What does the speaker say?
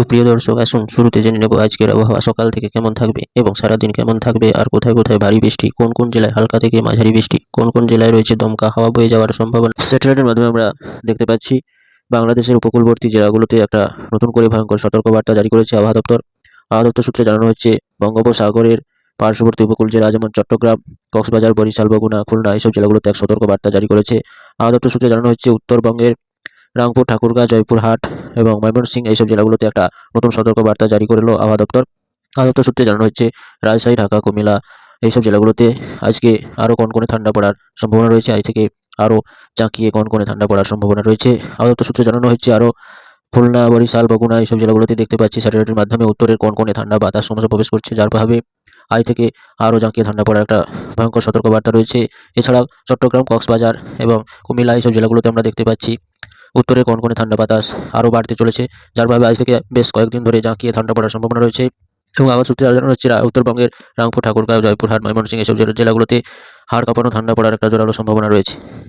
তো প্রিয় দর্শক, আসুন শুরুতে জেনে নেব আজকের আবহাওয়া। সকাল থেকে কেমন থাকবে এবং সারাদিন কেমন থাকবে আর কোথায় কোথায় ভারী বৃষ্টি, কোন কোন জেলায় হালকা থেকে মাঝারি বৃষ্টি, কোন কোন জেলায় রয়েছে দমকা হাওয়া বয়ে যাওয়ার সম্ভাবনা? স্যাটেলাইটের মাধ্যমে আমরা দেখতে পাচ্ছি বাংলাদেশের উপকূলবর্তী জেলাগুলোতে একটা নতুন করে ভয়ঙ্কর সতর্কবার্তা জারি করেছে আবহাওয়া দপ্তর। আবহাওয়া দপ্তর সূত্রে জানানো হচ্ছে, বঙ্গোপসাগরের পার্শ্ববর্তী উপকূল জেলা যেমন চট্টগ্রাম, কক্সবাজার, বরিশাল, বগুনা, খুলনা এইসব জেলাগুলোতে এক সতর্কবার্তা জারি করেছে। আবহাওয়া দপ্তর সূত্রে জানানো হচ্ছে, উত্তরবঙ্গের রাংপুর, ঠাকুরগাঁ, জয়পুরহাট এবং ময়মনসিংহ এইসব জেলাগুলোতে একটা নতুন সতর্কবার্তা জারি করল আবহাওয়া দপ্তর। আবহাওয়া দপ্তর সূত্রে জানানো হচ্ছে রাজশাহী, ঢাকা, কুমিল্লা এইসব জেলাগুলোতে আজকে আরও কনকনে ঠান্ডা পড়ার সম্ভাবনা রয়েছে। আজ থেকে আরও চাঁকিয়ে কনকনে ঠান্ডা পড়ার সম্ভাবনা রয়েছে। আবহাওয়া দপ্তর সূত্রে জানানো হচ্ছে আরও খুলনা, বরিশাল বগুনা এইসব জেলাগুলোতে দেখতে পাচ্ছি স্যাটেলাইটের মাধ্যমে উত্তরের কনকনে ঠান্ডা বাতাস ক্রমশ প্রবেশ করছে, যার প্রভাবে আজ থেকে আরও জাঁকিয়ে ঠান্ডা পড়ার একটা ভয়ঙ্কর সতর্কবার্তা রয়েছে। এছাড়াও চট্টগ্রাম, কক্সবাজার এবং কুমিল্লা এইসব জেলাগুলোতে আমরা দেখতে পাচ্ছি উত্তরে কনকনে ঠান্ডা বাতাস আরও বাড়তে চলেছে, যার ভাবে আজ থেকে বেশ কয়েকদিন ধরে জাঁকিয়ে ঠান্ডা পড়ার সম্ভাবনা রয়েছে এবং আবার সূত্রে জানানো হচ্ছে উত্তরবঙ্গের রাংপুর ঠাকুরগাঁও, জয়পুরহাট, ময়মনসিংহ এসব জেলা- জেলাগুলোতে হাড় কাঁপানো ঠান্ডা পড়ার একটা জোরালো সম্ভাবনা রয়েছে।